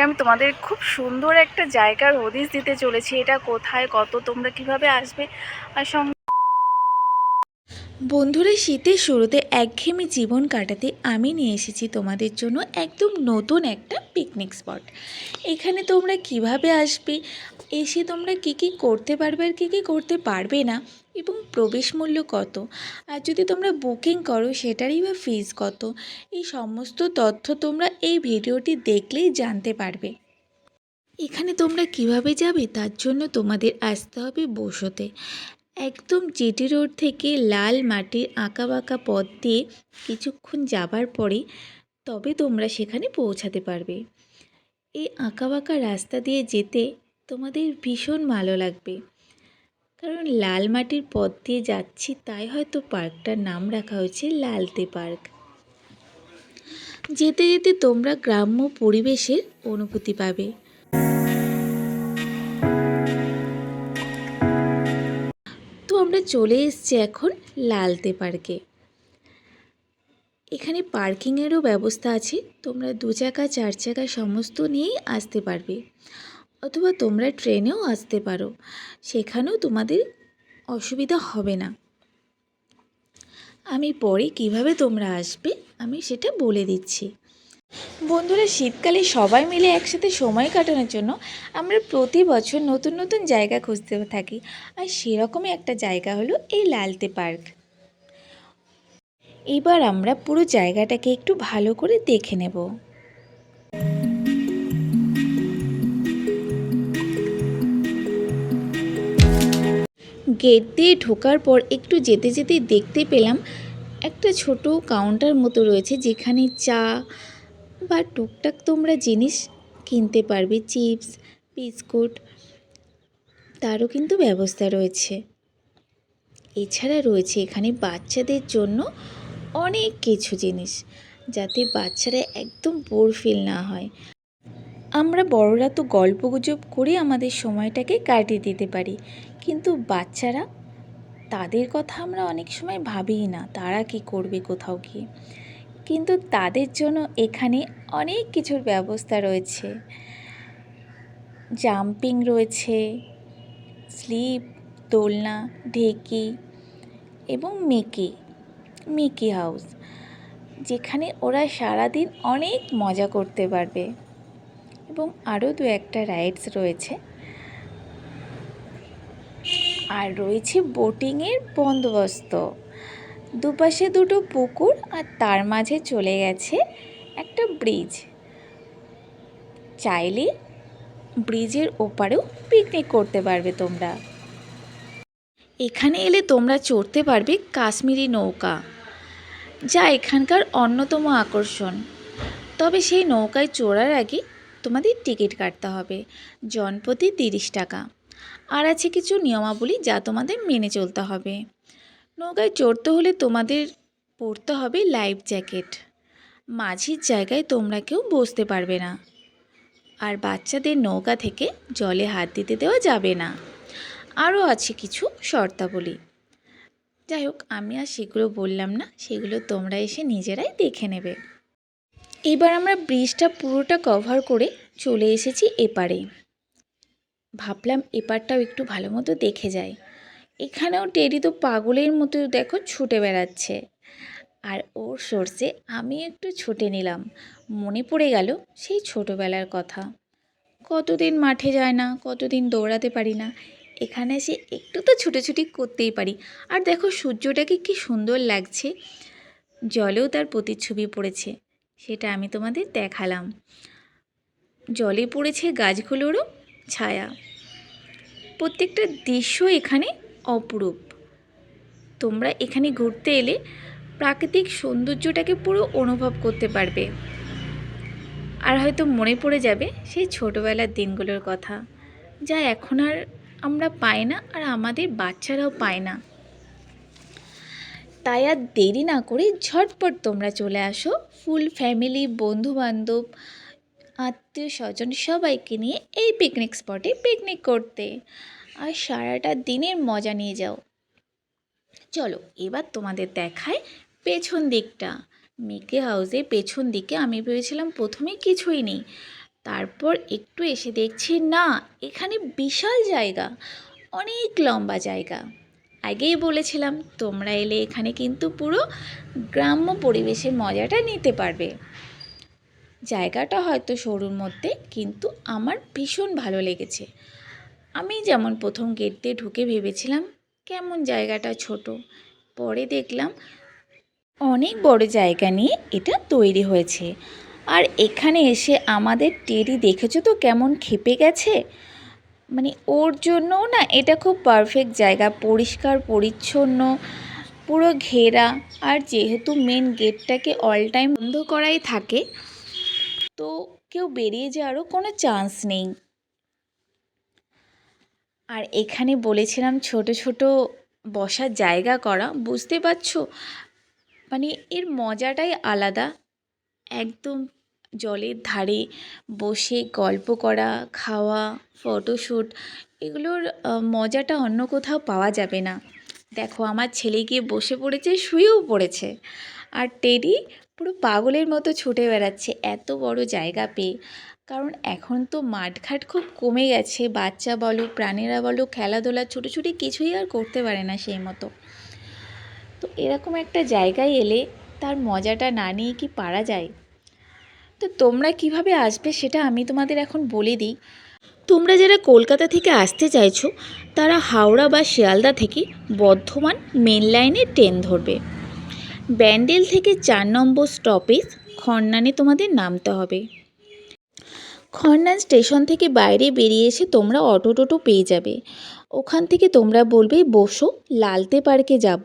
আমি তোমাদের খুব সুন্দর একটা জায়গার হদিস দিতে চলেছি। এটা কোথায়, কত, তোমরা কীভাবে আসবে? আর সঙ্গে বন্ধুরা, শীতের শুরুতে একঘেয়েমি জীবন কাটাতে আমি নিয়ে এসেছি তোমাদের জন্য একদম নতুন একটা পিকনিক স্পট এখানে তোমরা কীভাবে আসবে? এসে তোমরা কী কী করতে পারবে আর কী কী করতে পারবে না? এবং প্রবেশ মূল্য কত? আর যদি তোমরা বুকিং করো, সেটারই বা ফিজ কত? এই সমস্ত তথ্য তোমরা এই ভিডিওটি দেখলেই জানতে পারবে। এখানে তোমরা কীভাবে যাবে, তার জন্য তোমাদের আসতে হবে বসতে। একদম জিটি রোড থেকে লাল মাটির আঁকা বাঁকা পথ দিয়ে কিছুক্ষণ যাবার পরে তবে তোমরা সেখানে পৌঁছাতে পারবে। এই আঁকা বাঁকা রাস্তা দিয়ে যেতে তোমাদের ভীষণ ভালো লাগবে। কারণ লাল মাটির পথ দিয়ে যাচ্ছি তাই হয়তো পার্কটার নাম রাখা হয়েছে লালতে পার্ক। যেতে যেতে তোমরা গ্রাম্য পরিবেশের অনুভূতি পাবে। আমরা চলে এসেছি এখন লালতে পার্কে। এখানে পার্কিংয়েরও ব্যবস্থা আছে। তোমরা দু চাকা, চার চাকা সমস্ত নিয়েই আসতে পারবে। অথবা তোমরা ট্রেনেও আসতে পারো। সেখানেও তোমাদের অসুবিধা হবে না। আমি পরে কীভাবে তোমরা আসবে, আমি সেটা বলে দিচ্ছি। বন্ধুরা, শীতকালে সবাই মিলে একসাথে সময় কাটানোর জন্য আমরা প্রতি বছর নতুন নতুন জায়গা খুঁজতে থাকি। আর সেরকমই একটা জায়গা হলো এই লালতে পার্ক। এবার আমরা পুরো জায়গাটাকে একটু ভালো করে দেখে নেব। গেট দিয়ে ঢোকার পর একটু যেতে যেতে দেখতে পেলাম একটা ছোট কাউন্টার মতো রয়েছে যেখানে চা বা টুকটাক তোমরা জিনিস কিনতে পারবে, চিপস, বিস্কুট, তারও কিন্তু ব্যবস্থা রয়েছে। এছাড়া রয়েছে এখানে বাচ্চাদের জন্য অনেক কিছু জিনিস, যাতে বাচ্চারা একদম বোর ফিল না হয়। আমরা বড়রা তো গল্পগুজব করে আমাদের সময়টাকে কাটিয়ে দিতে পারি, কিন্তু বাচ্চারা, তাদের কথা আমরা অনেক সময় ভাবিই না, তারা কি করবে কোথাও গিয়ে। কিন্তু তাদের জন্য এখানে অনেক কিছুর ব্যবস্থা রয়েছে। জাম্পিং রয়েছে, স্লিপ, দোলনা, ঢেকি এবং মিকি মিকি হাউস, যেখানে ওরা সারাদিন অনেক মজা করতে পারবে। এবং আরও দু একটা রাইডস রয়েছে। আর রয়েছে বোটিংয়ের বন্দোবস্ত। দুপাশে দুটো পুকুর আর তার মাঝে চলে গেছে একটা ব্রিজ। চাইলে ব্রিজের ওপারেও পিকনিক করতে পারবে তোমরা। এখানে এলে তোমরা চড়তে পারবে কাশ্মীরি নৌকা, যা এখানকার অন্যতম আকর্ষণ। তবে সেই নৌকায় চড়ার আগে তোমাদের টিকিট কাটতে হবে জনপ্রতি তিরিশ টাকা। আর আছে কিছু নিয়মাবলী যা তোমাদের মেনে চলতে হবে। নৌকায় চড়তে হলে তোমাদের পরতে হবে লাইফ জ্যাকেট মাঝির জায়গায় তোমরা কেউ বসতে পারবে না। আর বাচ্চাদের নৌকা থেকে জলে হাত দিতে দেওয়া যাবে না। আরও আছে কিছু শর্তাবলী। যাই হোক, আমি আর সেগুলো বললাম না, সেগুলো তোমরা এসে নিজেরাই দেখে নেবে। এবার আমরা ব্রিজটা পুরোটা কভার করে চলে এসেছি এপারে। ভাবলাম এপারটাও একটু ভালো মতো দেখে যাই। এখানেও টেডি তো পাগলের মতো, দেখো, ছুটে বেড়াচ্ছে। আর ওর সোর্সে আমি একটু ছুটে নিলাম। মনে পড়ে গেল সেই ছোটোবেলার কথা। কতদিন মাঠে যায় না, কতদিন দৌড়াতে পারি না, এখানে এসে একটু তো ছুটোছুটি করতেই পারি। আর দেখো, সূর্যটাকে কি সুন্দর লাগছে। জলেও তার প্রতিচ্ছবি পড়েছে, সেটা আমি তোমাদের দেখালাম। জলে পড়েছে গাছগুলোরও ছায়া। প্রত্যেকটা দৃশ্য এখানে অপরূপ। তোমরা এখানে ঘুরতে এলে প্রাকৃতিক সৌন্দর্যটাকে পুরো অনুভব করতে পারবে। আর হয়তো মনে পড়ে যাবে সেই ছোটোবেলার দিনগুলোর কথা, যা এখন আর আমরা পাই না আর আমাদের বাচ্চারাও পায় না। তাই আর দেরি না করে ঝটপট তোমরা চলে আসো ফুল ফ্যামিলি, বন্ধুবান্ধব আত্মীয় স্বজন সবাইকে নিয়ে এই পিকনিক স্পটে পিকনিক করতে। আর সারাটা দিনের মজা নিয়ে যাও। চলো, এবার তোমাদের দেখায় পেছন দিকটা। মিকে হাউসে পেছন দিকে আমি ভেবেছিলাম প্রথমে কিছুই নেই। তারপর একটু এসে দেখছি, না, এখানে বিশাল জায়গা, অনেক লম্বা জায়গা। আগেই বলেছিলাম, তোমরা এলে এখানে কিন্তু পুরো গ্রাম্য পরিবেশের মজাটা নিতে পারবে। জায়গাটা হয়তো সরুর মধ্যে, কিন্তু আমার ভীষণ ভালো লেগেছে। আমি যেমন প্রথম গেট দিয়ে ঢুকে ভেবেছিলাম, কেমন জায়গাটা ছোট। পরে দেখলাম অনেক বড় জায়গা নিয়ে এটা তৈরি হয়েছে। আর এখানে এসে আমাদের টেরি দেখেছ তো কেমন খেপে গেছে? মানে ওর জন্যও না এটা খুব পারফেক্ট জায়গা, পরিষ্কার, পরিচ্ছন্ন, পুরো ঘেরা। আর যেহেতু মেন গেটটাকে অল টাইম বন্ধ করাই থাকে, তো কেউ বেরিয়ে যাওয়ারও কোনো চান্স নেই। আর এখানে বলেছিলাম ছোট ছোট বসার জায়গা করা, বুঝতে পারছ? মানে এর মজাটাই আলাদা। একদম জলের ধারে বসে গল্প করা, খাওয়া ফটোশ্যুট এগুলোর মজাটা অন্য কোথাও পাওয়া যাবে না। দেখো, আমার ছেলে গিয়ে বসে পড়েছে, শুয়েও পড়েছে। আর টেডি পুরো পাগলের মতো ছুটে বেড়াচ্ছে, এত বড় জায়গা পেয়ে। কারণ এখন তো মাঠঘাট খুব কমে গেছে। বাচ্চা বলো, প্রাণীরা বলো, খেলাধুলা, ছোটোছুটি কিছুই আর করতে পারে না সেই মতো। তো এরকম একটা জায়গায় এলে তার মজাটা না নিয়ে কি পারা যায়? তো তোমরা কীভাবে আসবে সেটা আমি তোমাদের এখন বলে দিই। তোমরা যারা কলকাতা থেকে আসতে চাইছো, তারা হাওড়া বা শিয়ালদা থেকে বর্ধমান মেন লাইনে ট্রেন ধরবে। ব্যান্ডেল থেকে চার নম্বর স্টপেজ খন্নানে তোমাদের নামতে হবে। খন্নান স্টেশন থেকে বাইরে বেরিয়ে এসে তোমরা অটো টোটো পেয়ে যাবে। ওখান থেকে তোমরা বলবে, বসো, লালতে পার্কে যাব।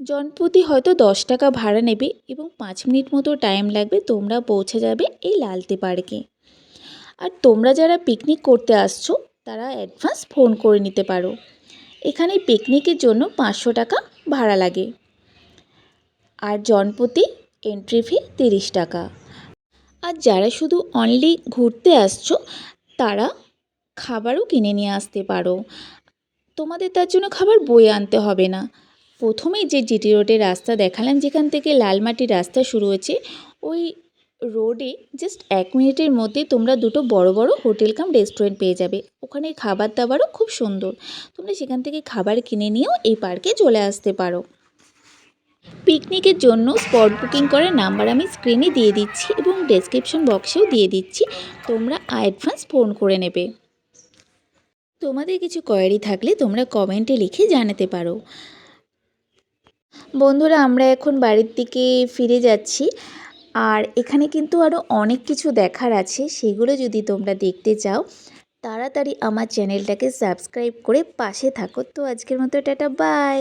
জনপ্রতি হয়তো দশ টাকা ভাড়া নেবে এবং পাঁচ মিনিট মতো টাইম লাগবে তোমরা পৌঁছে যাবে এই লালতে পার্কে। আর তোমরা যারা পিকনিক করতে আসছো, তারা অ্যাডভান্স ফোন করে নিতে পারো। এখানে পিকনিকের জন্য পাঁচশো টাকা ভাড়া লাগে। আর জনপ্রতি এন্ট্রি ফি তিরিশ টাকা। আর যারা শুধু অনলি ঘুরতে আসছো, তারা খাবারও কিনে নিয়ে আসতে পারো। তোমাদের তার জন্য খাবার বয়ে আনতে হবে না। প্রথমেই যে জিটি রোডের রাস্তা দেখালাম, যেখান থেকে লালমাটির রাস্তা শুরু হয়েছে, ওই রোডে জাস্ট এক মিনিটের মধ্যে তোমরা দুটো বড় বড় হোটেল কাম রেস্টুরেন্ট পেয়ে যাবে। ওখানে খাবার দাবারও খুব সুন্দর। তোমরা সেখান থেকে খাবার কিনে নিয়েও এই পার্কে চলে আসতে পারো। পিকনিকের জন্য স্পট বুকিং করার নাম্বার আমি স্ক্রিনে দিয়ে দিচ্ছি এবং ডেসক্রিপশন বক্সেও দিয়ে দিচ্ছি। তোমরা অ্যাডভান্স ফোন করে নেবে। তোমাদের কিছু কোয়ারি থাকলে তোমরা কমেন্টে লিখে জানাতে পারো। বন্ধুরা, আমরা এখন বাড়ির দিকে ফিরে যাচ্ছি। আর এখানে কিন্তু আরও অনেক কিছু দেখার আছে, সেগুলো যদি তোমরা দেখতে চাও, তাড়াতাড়ি আমার চ্যানেলটাকে সাবস্ক্রাইব করে পাশে থাকো। তো আজকের মতো টাটা, বাই।